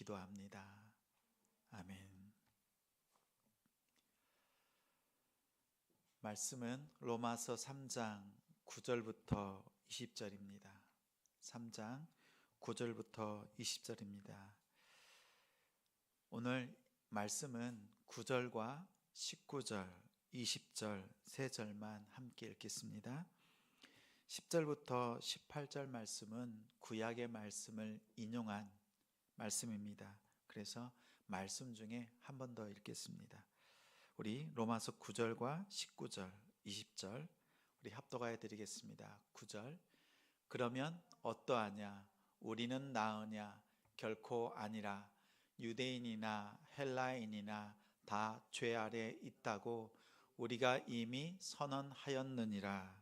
기도합니다. 아멘. 말씀은 로마서 3장 9절부터 20절입니다. 3장 9절부터 20절입니다. 오늘 말씀은 9절과 19절, 20절 세 절만 함께 읽겠습니다. 10절부터 18절 말씀은 구약의 말씀을 인용한 말씀입니다. 그래서 말씀 중에 한 번 더 읽겠습니다. 우리 로마서 9절과 19절, 20절 우리 합독하여 드리겠습니다. 9절 그러면 어떠하냐 우리는 나으냐 결코 아니라 유대인이나 헬라인이나 다 죄 아래 있다고 우리가 이미 선언하였느니라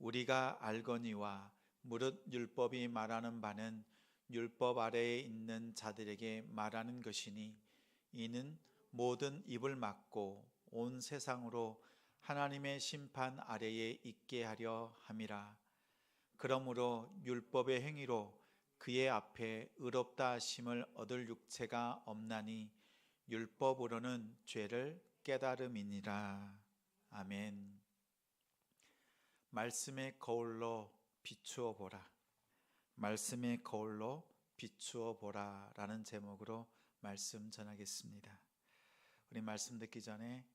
우리가 알거니와 무릇 율법이 말하는 바는 율법 아래에 있는 자들에게 말하는 것이니 이는 모든 입을 막고 온 세상으로 하나님의 심판 아래에 있게 하려 함이라. 그러므로 율법의 행위로 그의 앞에 의롭다 하심을 얻을 육체가 없나니 율법으로는 죄를 깨달음이니라. 아멘. 말씀의 거울로 비추어 보라. 말씀의 거울로 비추어 보라라는 제목으로 말씀 전하겠습니다. 우리 말씀 듣기 전에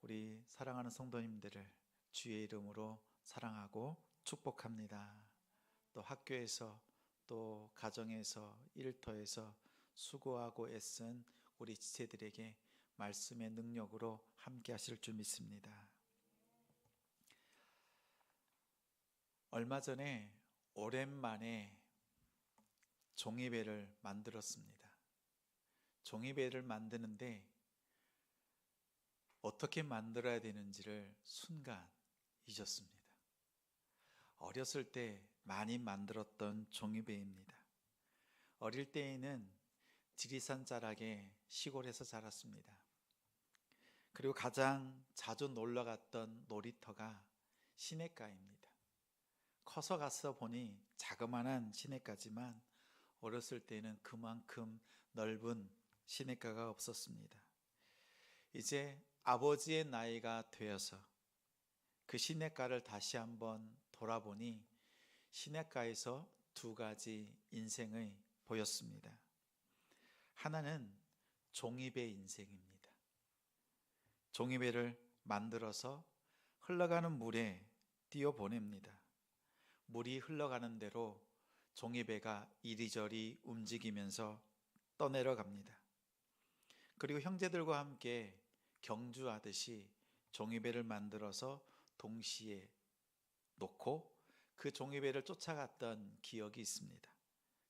우리 사랑하는 성도님들을 주의 이름으로 사랑하고 축복합니다. 또 학교에서 또 가정에서 일터에서 수고하고 애쓴 우리 지체들에게 말씀의 능력으로 함께 하실 줄 믿습니다. 얼마 전에 오랜만에 종이배를 만들었습니다. 종이배를 만드는데 어떻게 만들어야 되는지를 순간 잊었습니다. 어렸을 때 많이 만들었던 종이배입니다. 어릴 때에는 지리산 자락에 시골에서 자랐습니다. 그리고 가장 자주 놀러 갔던 놀이터가 시냇가입니다. 커서 가서 보니 자그마한 시냇가지만 어렸을 때는 그만큼 넓은 시냇가가 없었습니다. 이제 아버지의 나이가 되어서 그 시냇가를 다시 한번 돌아보니 시냇가에서 두 가지 인생의 보였습니다. 하나는 종이배 인생입니다. 종이배를 만들어서 흘러가는 물에 띄어 보냅니다. 물이 흘러가는 대로 종이배가 이리저리 움직이면서 떠내려 갑니다. 그리고 형제들과 함께 경주하듯이 종이배를 만들어서 동시에 놓고 그 종이배를 쫓아갔던 기억이 있습니다.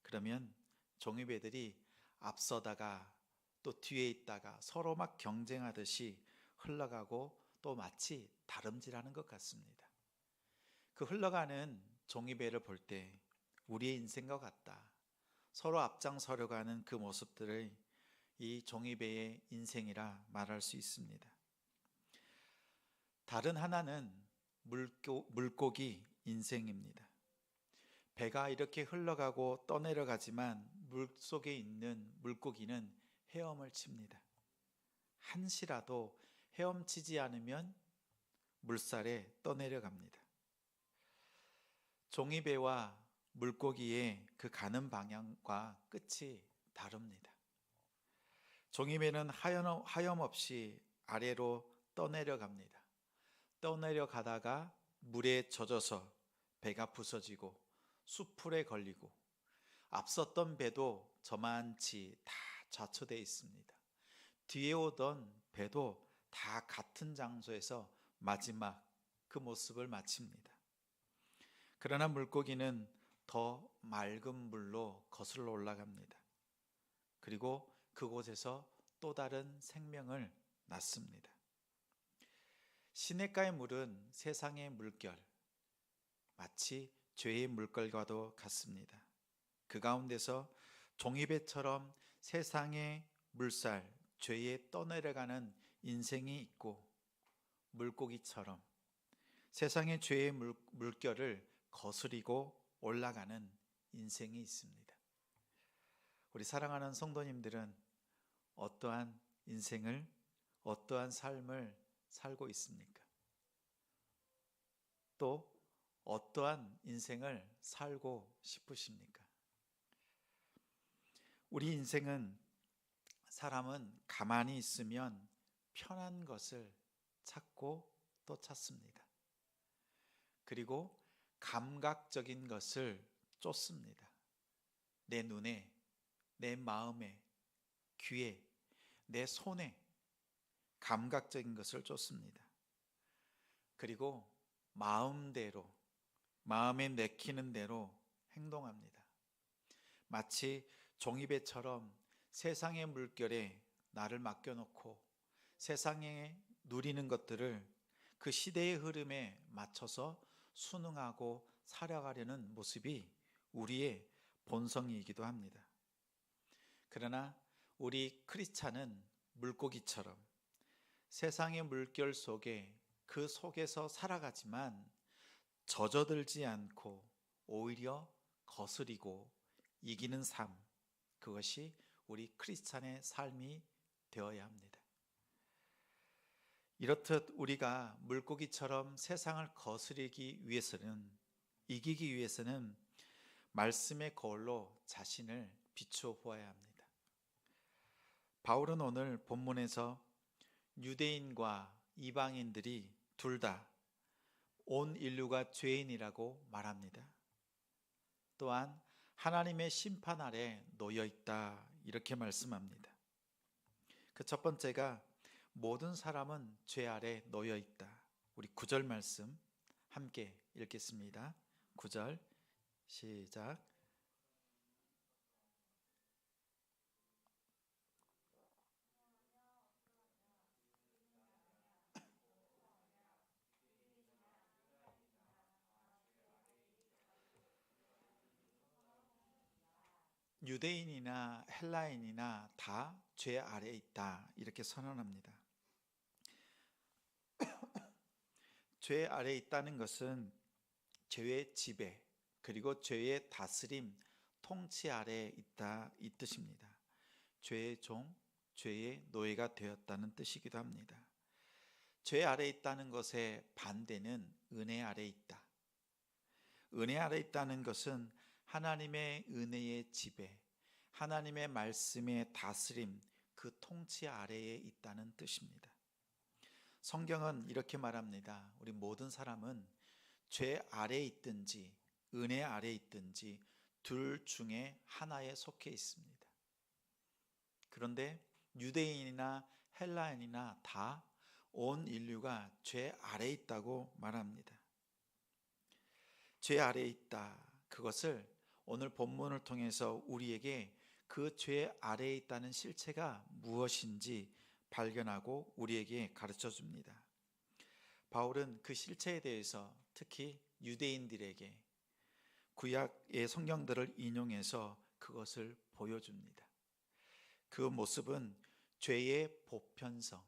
그러면 종이배들이 앞서다가 또 뒤에 있다가 서로 막 경쟁하듯이 흘러가고 또 마치 다름질하는 것 같습니다. 그 흘러가는 종이배를 볼 때 우리의 인생과 같다. 서로 앞장서려 가는 그 모습들을 이 종이배의 인생이라 말할 수 있습니다. 다른 하나는 물고, 물고기 인생입니다. 배가 이렇게 흘러가고 떠내려가지만 물 속에 있는 물고기는 헤엄을 칩니다. 한시라도 헤엄치지 않으면 물살에 떠내려갑니다. 종이배와 물고기의 그 가는 방향과 끝이 다릅니다. 종이배는 하염, 하염없이 아래로 떠내려 갑니다. 떠내려 가다가 물에 젖어서 배가 부서지고 수풀에 걸리고 앞섰던 배도 저만치 다 좌초되어 있습니다. 뒤에 오던 배도 다 같은 장소에서 마지막 그 모습을 마칩니다. 그러나 물고기는 더 맑은 물로 거슬러 올라갑니다. 그리고 그곳에서 또 다른 생명을 낳습니다. 시냇가의 물은 세상의 물결, 마치 죄의 물결과도 같습니다. 그 가운데서 종이배처럼 세상의 물살, 죄에 떠내려가는 인생이 있고 물고기처럼 세상의 죄의 물, 물결을 거스리고 올라가는 인생이 있습니다. 우리 사랑하는 성도님들은 어떠한 인생을, 어떠한 삶을 살고 있습니까? 또 어떠한 인생을 살고 싶으십니까? 우리 인생은 사람은 가만히 있으면 편한 것을 찾고 또 찾습니다. 그리고 감각적인 것을 쫓습니다. 내 눈에, 내 마음에, 귀에, 내 손에 감각적인 것을 쫓습니다. 그리고 마음대로, 마음에 내키는 대로 행동합니다. 마치 종이배처럼 세상의 물결에 나를 맡겨놓고 세상에 누리는 것들을 그 시대의 흐름에 맞춰서 순응하고 살아가려는 모습이 우리의 본성이기도 합니다. 그러나 우리 크리스찬은 물고기처럼 세상의 물결 속에 그 속에서 살아가지만 젖어들지 않고 오히려 거스리고 이기는 삶, 그것이 우리 크리스찬의 삶이 되어야 합니다. 이렇듯 우리가 물고기처럼 세상을 거스르기 위해서는 이기기 위해서는 말씀의 거울로 자신을 비추어 보아야 합니다. 바울은 오늘 본문에서 유대인과 이방인들이 둘 다 온 인류가 죄인이라고 말합니다. 또한 하나님의 심판 아래 놓여 있다 이렇게 말씀합니다. 그 첫 번째가 모든 사람은 죄 아래 놓여 있다. 우리 구절 말씀 함께 읽겠습니다. 구절 시작. 유대인이나 헬라인이나 다 죄 아래에 있다. 이렇게 선언합니다. 죄 아래에 있다는 것은 죄의 지배 그리고 죄의 다스림 통치 아래에 있다 이 뜻입니다. 죄의 종, 죄의 노예가 되었다는 뜻이기도 합니다. 죄 아래에 있다는 것의 반대는 은혜 아래에 있다. 은혜 아래에 있다는 것은 하나님의 은혜의 지배, 하나님의 말씀의 다스림, 그 통치 아래에 있다는 뜻입니다. 성경은 이렇게 말합니다. 우리 모든 사람은 죄 아래에 있든지 은혜 아래에 있든지 둘 중에 하나에 속해 있습니다. 그런데 유대인이나 헬라인이나 다 온 인류가 죄 아래에 있다고 말합니다. 죄 아래에 있다. 그것을 오늘 본문을 통해서 우리에게 그 죄 아래에 있다는 실체가 무엇인지 발견하고 우리에게 가르쳐 줍니다. 바울은 그 실체에 대해서 특히 유대인들에게 구약의 성경들을 인용해서 그것을 보여줍니다. 그 모습은 죄의 보편성.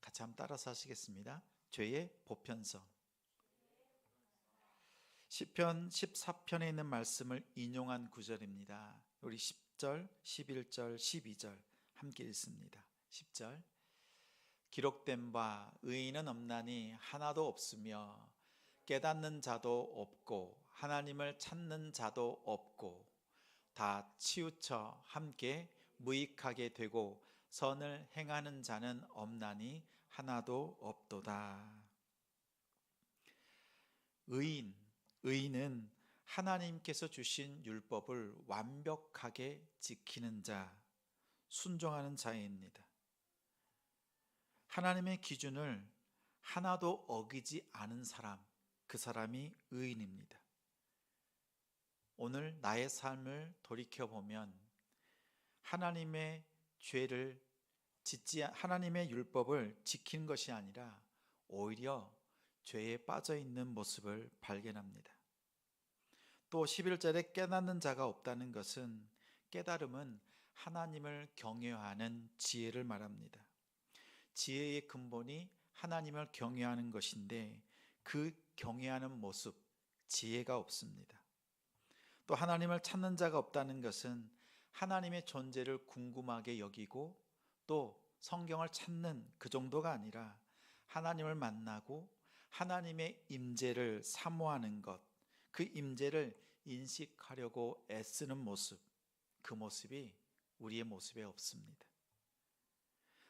같이 한번 따라서 하시겠습니다. 죄의 보편성. 시편 14편에 있는 말씀을 인용한 구절입니다. 우리 10절, 11절, 12절 함께 읽습니다. 10절 기록된 바 의인은 없나니 하나도 없으며 깨닫는 자도 없고 하나님을 찾는 자도 없고 다 치우쳐 함께 무익하게 되고 선을 행하는 자는 없나니 하나도 없도다. 의인, 의인은 하나님께서 주신 율법을 완벽하게 지키는 자, 순종하는 자입니다. 하나님의 기준을 하나도 어기지 않은 사람, 그 사람이 의인입니다. 오늘 나의 삶을 돌이켜 보면 하나님의 죄를 짓지 하나님의 율법을 지킨 것이 아니라 오히려 죄에 빠져 있는 모습을 발견합니다. 또 11절에 깨닫는 자가 없다는 것은 깨달음은 하나님을 경외하는 지혜를 말합니다. 지혜의 근본이 하나님을 경외하는 것인데 그 경외하는 모습, 지혜가 없습니다. 또 하나님을 찾는 자가 없다는 것은 하나님의 존재를 궁금하게 여기고 또 성경을 찾는 그 정도가 아니라 하나님을 만나고 하나님의 임재를 사모하는 것, 그 임재를 인식하려고 애쓰는 모습, 그 모습이 우리의 모습에 없습니다.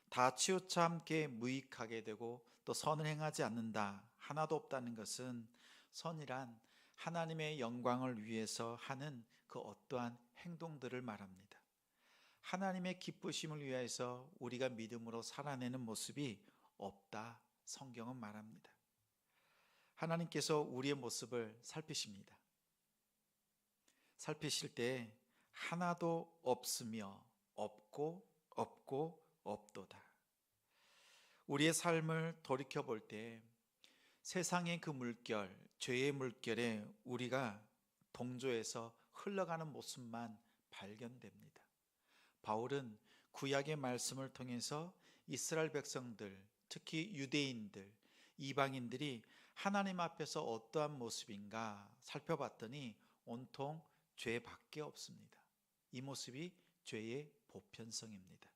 다 치우쳐 함께 무익하게 되고 또 선을 행하지 않는다 하나도 없다는 것은 선이란 하나님의 영광을 위해서 하는 그 어떠한 행동들을 말합니다. 하나님의 기쁘심을 위해서 우리가 믿음으로 살아내는 모습이 없다 성경은 말합니다. 하나님께서 우리의 모습을 살피십니다. 살피실 때 하나도 없으며 없고 없고 없도다. 우리의 삶을 돌이켜 볼 때 세상의 그 물결, 죄의 물결에 우리가 동조해서 흘러가는 모습만 발견됩니다. 바울은 구약의 말씀을 통해서 이스라엘 백성들, 특히 유대인들, 이방인들이 하나님 앞에서 어떠한 모습인가 살펴봤더니 온통 죄밖에 없습니다. 이 모습이 죄의 보편성입니다.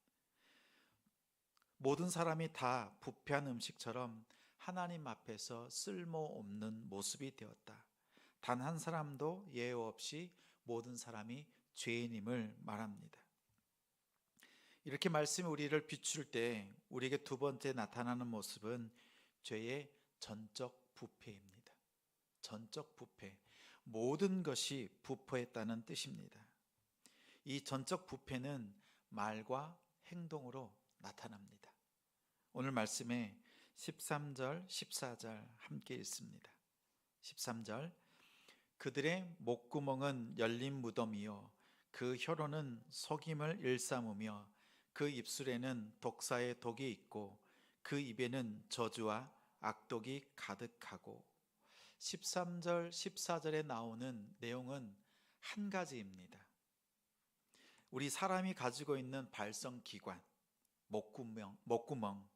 모든 사람이 다 부패한 음식처럼 하나님 앞에서 쓸모없는 모습이 되었다. 단 한 사람도 예외 없이 모든 사람이 죄인임을 말합니다. 이렇게 말씀이 우리를 비출 때 우리에게 두 번째 나타나는 모습은 죄의 전적 부패입니다. 전적 부패. 모든 것이 부패했다는 뜻입니다. 이 전적 부패는 말과 행동으로 나타납니다. 오늘 말씀에 13절, 14절 함께 읽습니다. 13절 그들의 목구멍은 열린 무덤이요 그 혀로는 속임을 일삼으며 그 입술에는 독사의 독이 있고 그 입에는 저주와 악독이 가득하고 13절, 14절에 나오는 내용은 한 가지입니다. 우리 사람이 가지고 있는 발성 기관, 목구멍, 목구멍,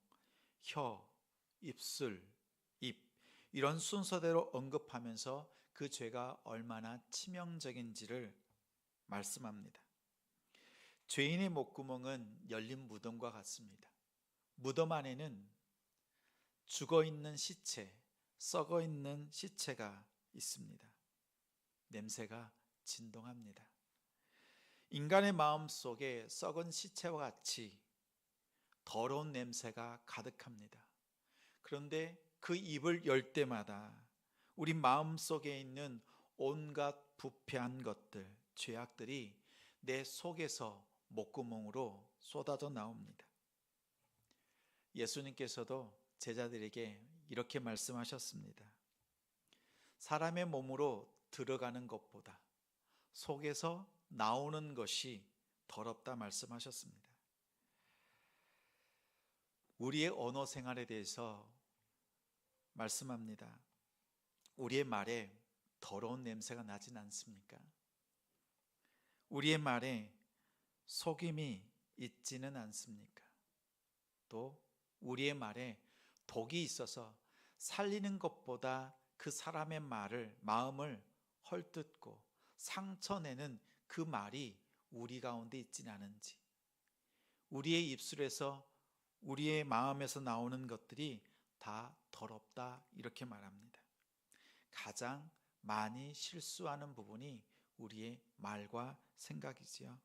혀, 입술, 입 이런 순서대로 언급하면서 그 죄가 얼마나 치명적인지를 말씀합니다. 죄인의 목구멍은 열린 무덤과 같습니다. 무덤 안에는 죽어 있는 시체, 썩어 있는 시체가 있습니다. 냄새가 진동합니다. 인간의 마음 속에 썩은 시체와 같이 더러운 냄새가 가득합니다. 그런데 그 입을 열 때마다 우리 마음 속에 있는 온갖 부패한 것들, 죄악들이 내 속에서 목구멍으로 쏟아져 나옵니다. 예수님께서도 제자들에게 이렇게 말씀하셨습니다. 사람의 몸으로 들어가는 것보다 속에서 나오는 것이 더럽다 말씀하셨습니다. 우리의 언어 생활에 대해서 말씀합니다. 우리의 말에 더러운 냄새가 나진 않습니까? 우리의 말에 속임이 있지는 않습니까? 또 우리의 말에 독이 있어서 살리는 것보다 그 사람의 말을 마음을 헐뜯고 상처내는 그 말이 우리 가운데 있진 않은지 우리의 입술에서 우리의 마음에서 나오는 것들이 다 더럽다 이렇게 말합니다. 가장 많이 실수하는 부분이 우리의 말과 생각이지요.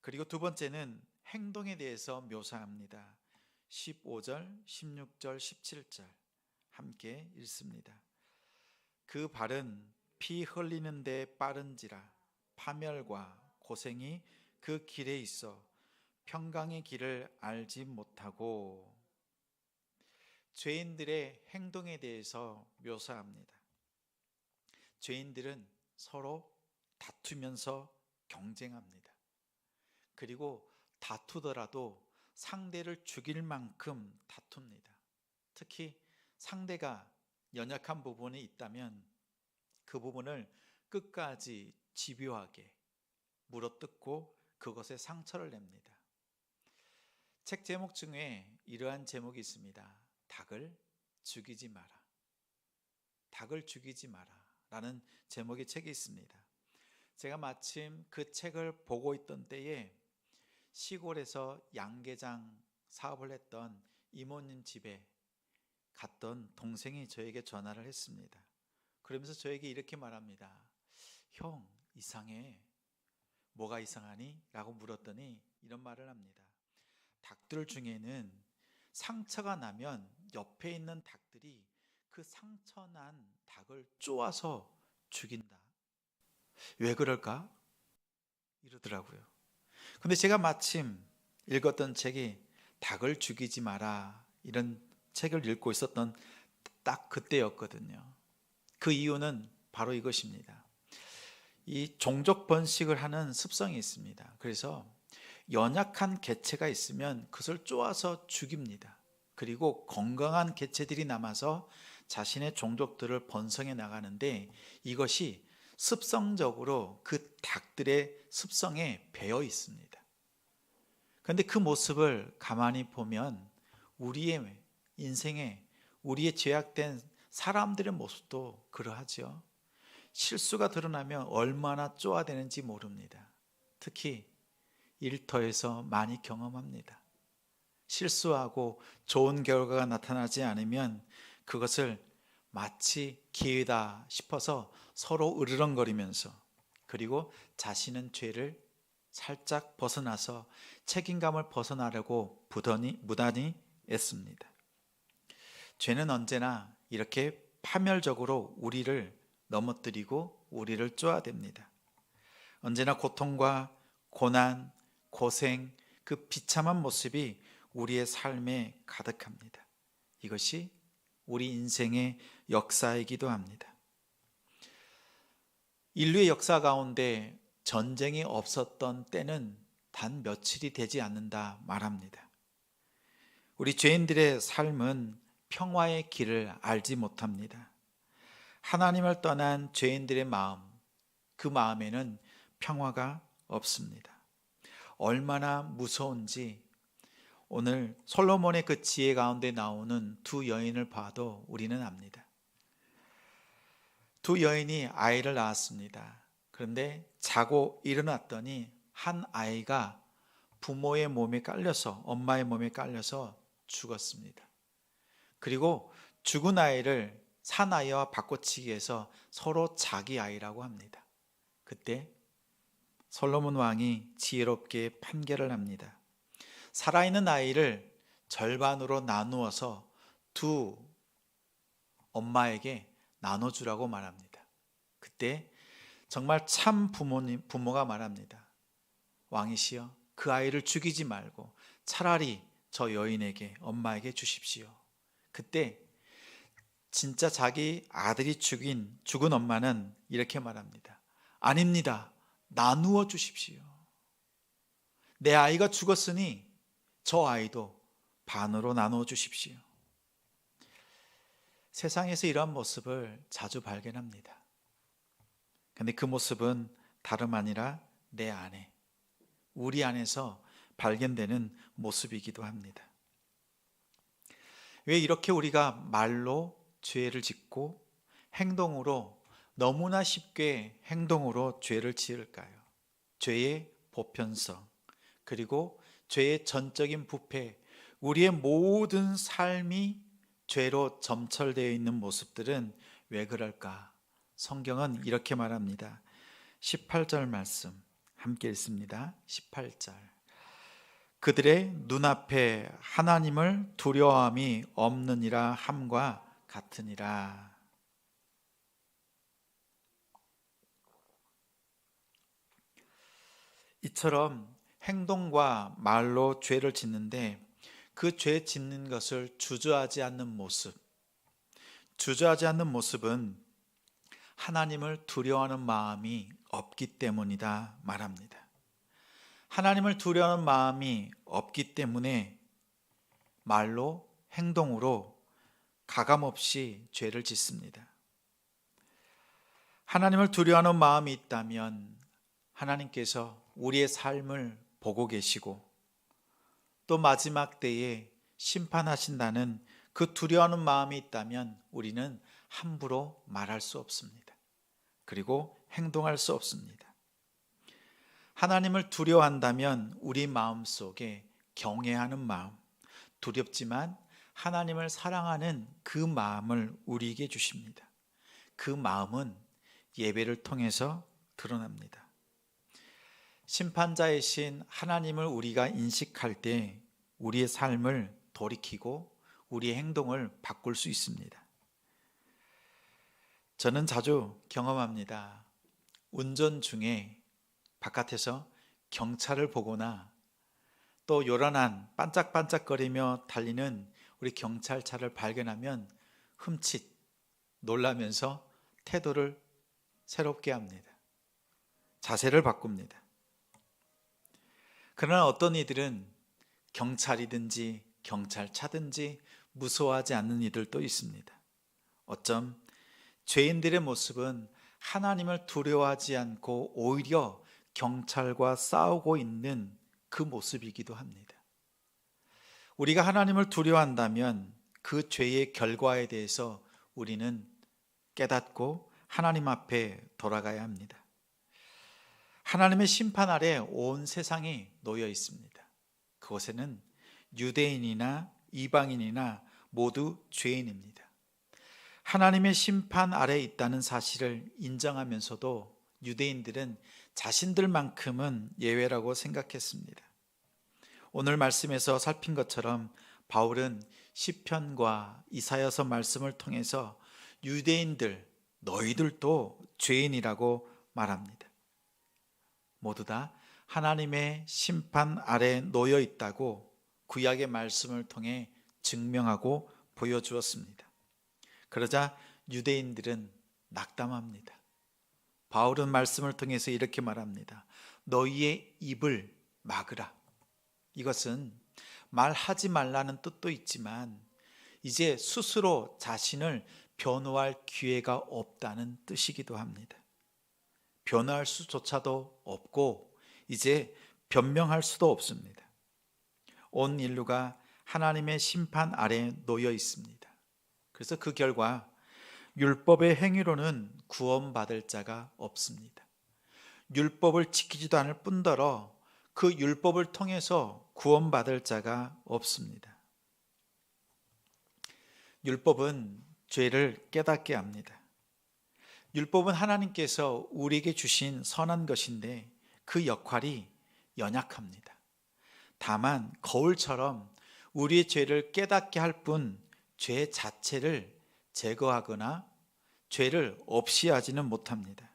그리고 두 번째는 행동에 대해서 묘사합니다. 15절, 16절, 17절 함께 읽습니다. 그 발은 피 흘리는데 빠른지라 파멸과 고생이 그 길에 있어 평강의 길을 알지 못하고 죄인들의 행동에 대해서 묘사합니다. 죄인들은 서로 다투면서 경쟁합니다. 그리고 다투더라도 상대를 죽일 만큼 다툽니다. 특히 상대가 연약한 부분이 있다면 그 부분을 끝까지 집요하게 물어뜯고 그것에 상처를 냅니다. 책 제목 중에 이러한 제목이 있습니다. 닭을 죽이지 마라. 닭을 죽이지 마라. 라는 제목의 책이 있습니다. 제가 마침 그 책을 보고 있던 때에 시골에서 양계장 사업을 했던 이모님 집에 갔던 동생이 저에게 전화를 했습니다. 그러면서 저에게 이렇게 말합니다. 형, 이상해. 뭐가 이상하니? 라고 물었더니 이런 말을 합니다. 닭들 중에는 상처가 나면 옆에 있는 닭들이 그 상처 난 닭을 쪼아서 죽인다. 왜 그럴까? 이러더라고요. 근데 제가 마침 읽었던 책이 닭을 죽이지 마라 이런 책을 읽고 있었던 딱 그때였거든요. 그 이유는 바로 이것입니다. 이 종족 번식을 하는 습성이 있습니다. 그래서 연약한 개체가 있으면 그것을 쪼아서 죽입니다. 그리고 건강한 개체들이 남아서 자신의 종족들을 번성해 나가는데 이것이 습성적으로 그 닭들의 습성에 배어 있습니다. 그런데 그 모습을 가만히 보면 우리의 인생에 우리의 죄악된 사람들의 모습도 그러하죠. 실수가 드러나면 얼마나 쪼아대는지 모릅니다. 특히 일터에서 많이 경험합니다. 실수하고 좋은 결과가 나타나지 않으면 그것을 마치 기회다 싶어서 서로 으르렁거리면서 그리고 자신은 죄를 살짝 벗어나서 책임감을 벗어나려고 부더니 무단히 애씁니다. 죄는 언제나 이렇게 파멸적으로 우리를 넘어뜨리고 우리를 쪼아댑니다. 언제나 고통과 고난, 고생, 그 비참한 모습이 우리의 삶에 가득합니다. 이것이 우리 인생의 역사이기도 합니다. 인류의 역사 가운데 전쟁이 없었던 때는 단 며칠이 되지 않는다 말합니다. 우리 죄인들의 삶은 평화의 길을 알지 못합니다. 하나님을 떠난 죄인들의 마음, 그 마음에는 평화가 없습니다. 얼마나 무서운지 오늘 솔로몬의 그 지혜 가운데 나오는 두 여인을 봐도 우리는 압니다. 두 여인이 아이를 낳았습니다. 그런데 자고 일어났더니 한 아이가 부모의 몸에 깔려서 엄마의 몸에 깔려서 죽었습니다. 그리고 죽은 아이를 산 아이와 바꿔치기 해서 서로 자기 아이라고 합니다. 그때 솔로몬 왕이 지혜롭게 판결을 합니다. 살아있는 아이를 절반으로 나누어서 두 엄마에게 나눠주라고 말합니다. 그때 정말 참 부모님, 부모가 말합니다. 왕이시여, 그 아이를 죽이지 말고 차라리 저 여인에게, 엄마에게 주십시오. 그때 진짜 자기 아들이 죽인, 죽은 엄마는 이렇게 말합니다. 아닙니다. 나누어 주십시오. 내 아이가 죽었으니 저 아이도 반으로 나누어 주십시오. 세상에서 이러한 모습을 자주 발견합니다. 근데 그 모습은 다름 아니라 내 안에, 우리 안에서 발견되는 모습이기도 합니다. 왜 이렇게 우리가 말로 죄를 짓고 행동으로 너무나 쉽게 행동으로 죄를 지을까요? 죄의 보편성, 그리고 죄의 전적인 부패, 우리의 모든 삶이 죄로 점철되어 있는 모습들은 왜 그럴까? 성경은 이렇게 말합니다. 18절 말씀 함께 읽습니다. 18절. 그들의 눈앞에 하나님을 두려워함이 없느니라 함과 같으니라. 이처럼 행동과 말로 죄를 짓는데 그 죄 짓는 것을 주저하지 않는 모습. 주저하지 않는 모습은 하나님을 두려워하는 마음이 없기 때문이다 말합니다. 하나님을 두려워하는 마음이 없기 때문에 말로 행동으로 가감없이 죄를 짓습니다. 하나님을 두려워하는 마음이 있다면 하나님께서 우리의 삶을 보고 계시고 또 마지막 때에 심판하신다는 그 두려워하는 마음이 있다면 우리는 함부로 말할 수 없습니다. 그리고 행동할 수 없습니다. 하나님을 두려워한다면 우리 마음 속에 경외하는 마음, 두렵지만 하나님을 사랑하는 그 마음을 우리에게 주십니다. 그 마음은 예배를 통해서 드러납니다. 심판자이신 하나님을 우리가 인식할 때 우리의 삶을 돌이키고 우리의 행동을 바꿀 수 있습니다. 저는 자주 경험합니다. 운전 중에 바깥에서 경찰을 보거나 또 요란한 반짝반짝거리며 달리는 우리 경찰차를 발견하면 흠칫 놀라면서 태도를 새롭게 합니다. 자세를 바꿉니다. 그러나 어떤 이들은 경찰이든지 경찰차든지 무서워하지 않는 이들도 있습니다. 어쩜 죄인들의 모습은 하나님을 두려워하지 않고 오히려 경찰과 싸우고 있는 그 모습이기도 합니다. 우리가 하나님을 두려워한다면 그 죄의 결과에 대해서 우리는 깨닫고 하나님 앞에 돌아가야 합니다. 하나님의 심판 아래 온 세상이 놓여 있습니다. 그곳에는 유대인이나 이방인이나 모두 죄인입니다. 하나님의 심판 아래 있다는 사실을 인정하면서도 유대인들은 자신들만큼은 예외라고 생각했습니다. 오늘 말씀에서 살핀 것처럼 바울은 시편과 이사여서 말씀을 통해서 유대인들 너희들도 죄인이라고 말합니다. 모두 다 하나님의 심판 아래 놓여 있다고 구약의 말씀을 통해 증명하고 보여주었습니다. 그러자 유대인들은 낙담합니다. 바울은 말씀을 통해서 이렇게 말합니다. 너희의 입을 막으라. 이것은 말하지 말라는 뜻도 있지만 이제 스스로 자신을 변호할 기회가 없다는 뜻이기도 합니다. 변호할 수조차도 없고 이제 변명할 수도 없습니다. 온 인류가 하나님의 심판 아래 놓여 있습니다. 그래서 그 결과 율법의 행위로는 구원받을 자가 없습니다. 율법을 지키지도 않을 뿐더러 그 율법을 통해서 구원받을 자가 없습니다. 율법은 죄를 깨닫게 합니다. 율법은 하나님께서 우리에게 주신 선한 것인데 그 역할이 연약합니다. 다만 거울처럼 우리의 죄를 깨닫게 할 뿐 죄 자체를 제거하거나 죄를 없이 하지는 못합니다.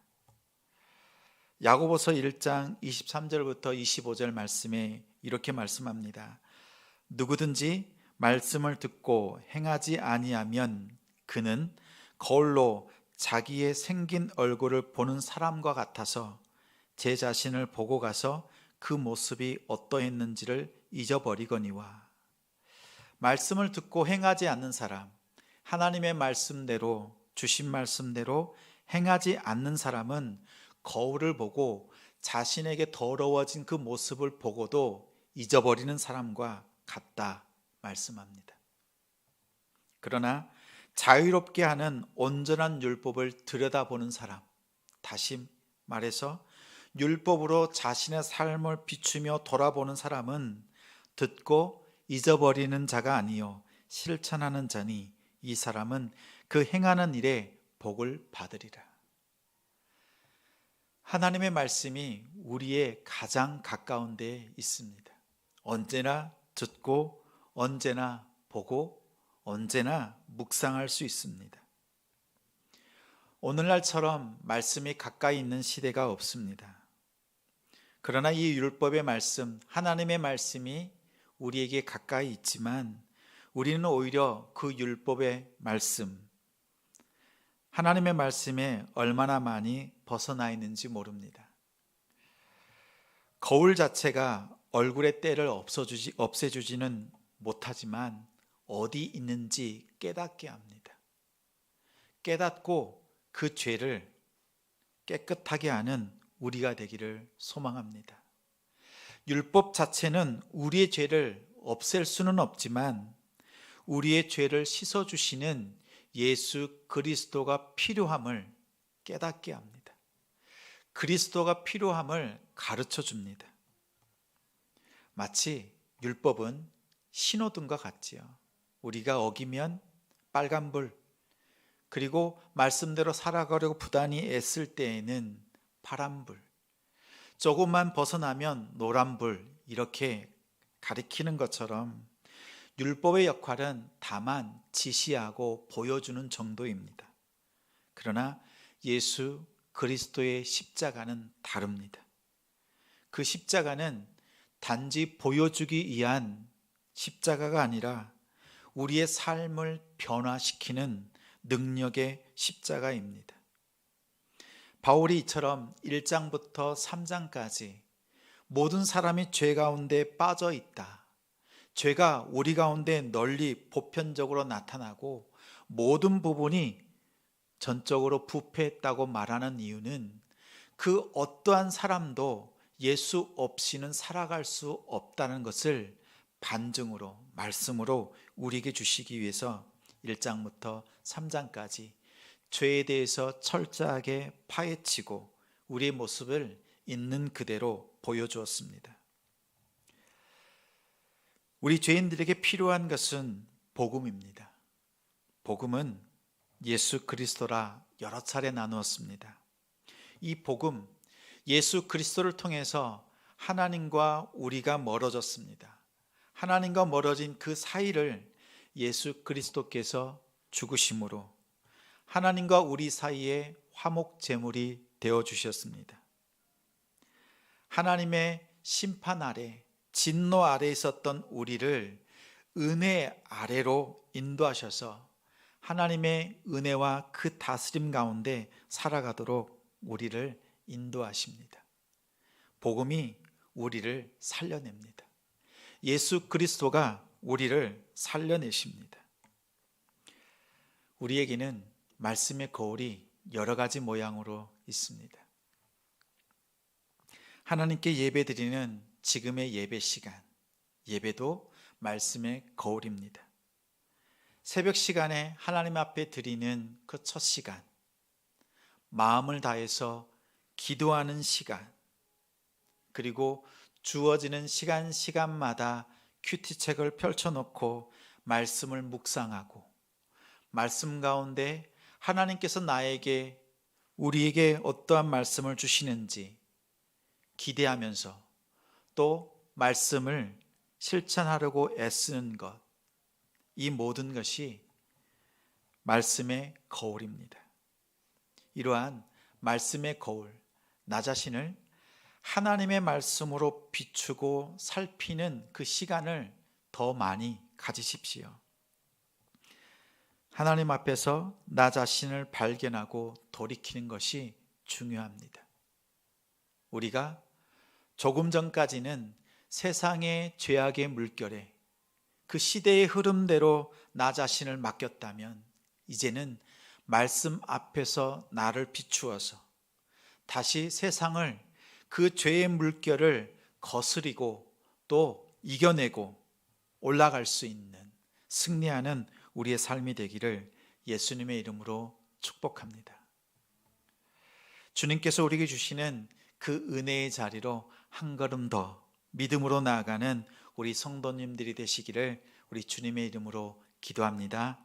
야고보서 1장 23절부터 25절 말씀에 이렇게 말씀합니다. 누구든지 말씀을 듣고 행하지 아니하면 그는 거울로 자기의 생긴 얼굴을 보는 사람과 같아서 제 자신을 보고 가서 그 모습이 어떠했는지를 잊어버리거니와 말씀을 듣고 행하지 않는 사람 하나님의 말씀대로 주신 말씀대로 행하지 않는 사람은 거울을 보고 자신에게 더러워진 그 모습을 보고도 잊어버리는 사람과 같다 말씀합니다. 그러나 자유롭게 하는 온전한 율법을 들여다보는 사람, 다시 말해서 율법으로 자신의 삶을 비추며 돌아보는 사람은 듣고 잊어버리는 자가 아니요 실천하는 자니 이 사람은 그 행하는 일에 복을 받으리라. 하나님의 말씀이 우리의 가장 가까운 데 있습니다. 언제나 듣고 언제나 보고 언제나 묵상할 수 있습니다. 오늘날처럼 말씀이 가까이 있는 시대가 없습니다. 그러나 이 율법의 말씀, 하나님의 말씀이 우리에게 가까이 있지만 우리는 오히려 그 율법의 말씀, 하나님의 말씀에 얼마나 많이 벗어나 있는지 모릅니다. 거울 자체가 얼굴의 때를 없어주지, 없애주지는 못하지만 어디 있는지 깨닫게 합니다. 깨닫고 그 죄를 깨끗하게 하는 우리가 되기를 소망합니다. 율법 자체는 우리의 죄를 없앨 수는 없지만 우리의 죄를 씻어 주시는 예수 그리스도가 필요함을 깨닫게 합니다. 그리스도가 필요함을 가르쳐 줍니다. 마치 율법은 신호등과 같지요. 우리가 어기면 빨간불, 그리고 말씀대로 살아가려고 부단히 애쓸 때에는 파란불, 조금만 벗어나면 노란불, 이렇게 가리키는 것처럼 율법의 역할은 다만 지시하고 보여주는 정도입니다. 그러나 예수 그리스도의 십자가는 다릅니다. 그 십자가는 단지 보여주기 위한 십자가가 아니라 우리의 삶을 변화시키는 능력의 십자가입니다. 바울이 이처럼 1장부터 3장까지 모든 사람이 죄 가운데 빠져 있다. 죄가 우리 가운데 널리 보편적으로 나타나고 모든 부분이 전적으로 부패했다고 말하는 이유는 그 어떠한 사람도 예수 없이는 살아갈 수 없다는 것을 반증으로 말씀으로 우리에게 주시기 위해서 1장부터 3장까지 죄에 대해서 철저하게 파헤치고 우리의 모습을 있는 그대로 보여주었습니다. 우리 죄인들에게 필요한 것은 복음입니다. 복음은 예수 그리스도라 여러 차례 나누었습니다. 이 복음, 예수 그리스도를 통해서 하나님과 우리가 멀어졌습니다. 하나님과 멀어진 그 사이를 예수 그리스도께서 죽으심으로 하나님과 우리 사이에 화목 제물이 되어 주셨습니다. 하나님의 심판 아래 진노 아래 있었던 우리를 은혜 아래로 인도하셔서 하나님의 은혜와 그 다스림 가운데 살아가도록 우리를 인도하십니다. 복음이 우리를 살려냅니다. 예수 그리스도가 우리를 살려내십니다. 우리에게는 말씀의 거울이 여러 가지 모양으로 있습니다. 하나님께 예배 드리는 지금의 예배 시간, 예배도 말씀의 거울입니다. 새벽 시간에 하나님 앞에 드리는 그 첫 시간, 마음을 다해서 기도하는 시간, 그리고 주어지는 시간 시간마다 큐티책을 펼쳐놓고 말씀을 묵상하고 말씀 가운데 하나님께서 나에게 우리에게 어떠한 말씀을 주시는지 기대하면서 또 말씀을 실천하려고 애쓰는 것, 이 모든 것이 말씀의 거울입니다. 이러한 말씀의 거울, 나 자신을 하나님의 말씀으로 비추고 살피는 그 시간을 더 많이 가지십시오. 하나님 앞에서 나 자신을 발견하고 돌이키는 것이 중요합니다. 우리가 조금 전까지는 세상의 죄악의 물결에 그 시대의 흐름대로 나 자신을 맡겼다면 이제는 말씀 앞에서 나를 비추어서 다시 세상을 그 죄의 물결을 거스리고 또 이겨내고 올라갈 수 있는 승리하는 우리의 삶이 되기를 예수님의 이름으로 축복합니다. 주님께서 우리에게 주시는 그 은혜의 자리로 한 걸음 더 믿음으로 나아가는 우리 성도님들이 되시기를 우리 주님의 이름으로 기도합니다.